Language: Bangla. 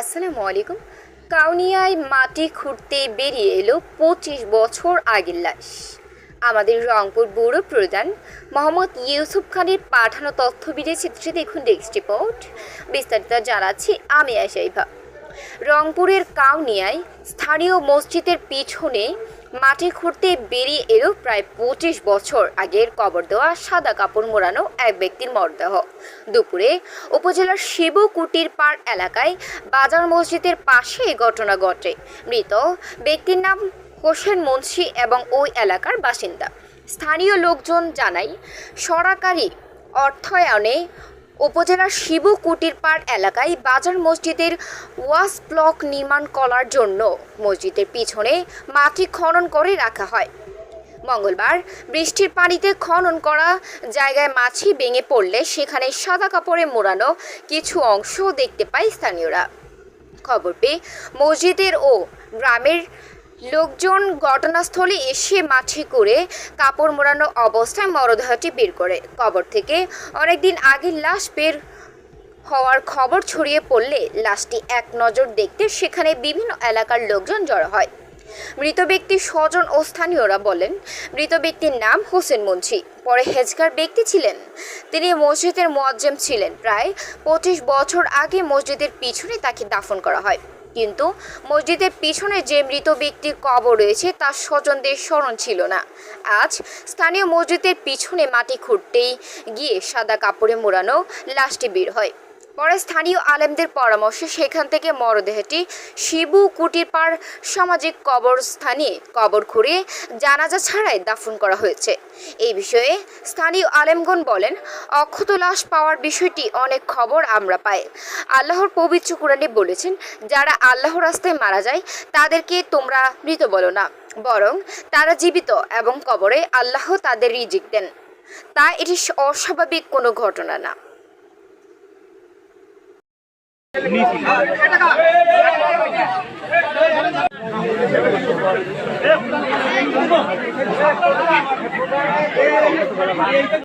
আসসালামু আলাইকুম। কাউনিয়ায় মাটি খুঁড়তে বেরিয়ে এলো পঁচিশ বছর আগের লাশ। আমাদের রংপুর ব্যুরো প্রধান মোহাম্মদ ইউসুফ খানের পাঠানো তথ্য বিড়ে চিত্রে দেখুন ডেস্ক রিপোর্ট। বিস্তারিত জানাচ্ছি আমি আশাইভা রংপুরের কাউনিয়ায় স্থানীয় মসজিদের পিছনে মাটি খুঁড়তে বেরিয়ে এলো প্রায় পঁচিশ বছর আগের কবর দেওয়া সাদা কাপড় মোড়ানো এক ব্যক্তির মরদেহ। দুপুরে উপজেলার শিবকুটির পাড় এলাকায় বাজার মসজিদের পাশে এই ঘটনা ঘটে। মৃত ব্যক্তির নাম হোসেন মুন্সি এবং ওই এলাকার বাসিন্দা। স্থানীয় লোকজন জানায়, সরকারি অর্থায়নে উপজেলার শিবু কুটিরপাড় এলাকায় বাজার মসজিদের ওয়াস ব্লক নির্মাণ করার জন্য মসজিদের পিছনে মাটি খনন করে রাখা হয়। মঙ্গলবার বৃষ্টির পানিতে খনন করা জায়গায় মাছি ভেঙে পড়লে সেখানে সাদা কাপড়ে মোড়ানো কিছু অংশ দেখতে পায় স্থানীয়রা। খবর পেয়ে মসজিদের ও গ্রামের লোকজন ঘটনাস্থলে এসে মাঠে করে কাপড় মোড়ানো অবস্থায় মরদেহটি বের করে। কবর থেকে অনেকদিন আগে লাশ বের হওয়ার খবর ছড়িয়ে পড়লে লাশটি এক নজর দেখতে সেখানে বিভিন্ন এলাকার লোকজন জড়ো হয়। মৃত ব্যক্তির স্বজন ও স্থানীয়রা বলেন, মৃত ব্যক্তির নাম হোসেন মুন্সি। পরে হেজগার ব্যক্তি ছিলেন। তিনি মসজিদের মোয়াজ্জেম ছিলেন। প্রায় পঁচিশ বছর আগে মসজিদের পিছনে তাকে দাফন করা হয়। কিন্তু মসজিদের পিছনে যে মৃত ব্যক্তির কবর রয়েছে, তার স্বজনদের স্মরণ ছিল না। আজ স্থানীয় মসজিদের পিছনে মাটি খুঁড়তেই গিয়ে সাদা কাপড়ে মোড়ানো লাশটি বের হয়। পরে স্থানীয় আলেমদের পরামর্শে সেখান থেকে মরদেহটি শিবু কুটির পাড় সামাজিক কবরস্থানে কবর খুঁড়ে জানাজা ছাড়াই দাফন করা হয়েছে। এই বিষয়ে স্থানীয় আলেমগণ বলেন, অক্ষত লাশ পাওয়ার বিষয়টি অনেক খবর আমরা পাই। আল্লাহর পবিত্র কোরআনে বলেছেন, যারা আল্লাহর রাস্তায় মারা যায়, তাদেরকে তোমরা মৃত বলো না, বরং তারা জীবিত এবং কবরে আল্লাহ তাদের রিজিক দেন। তা এটি অস্বাভাবিক কোনো ঘটনা না। নীতি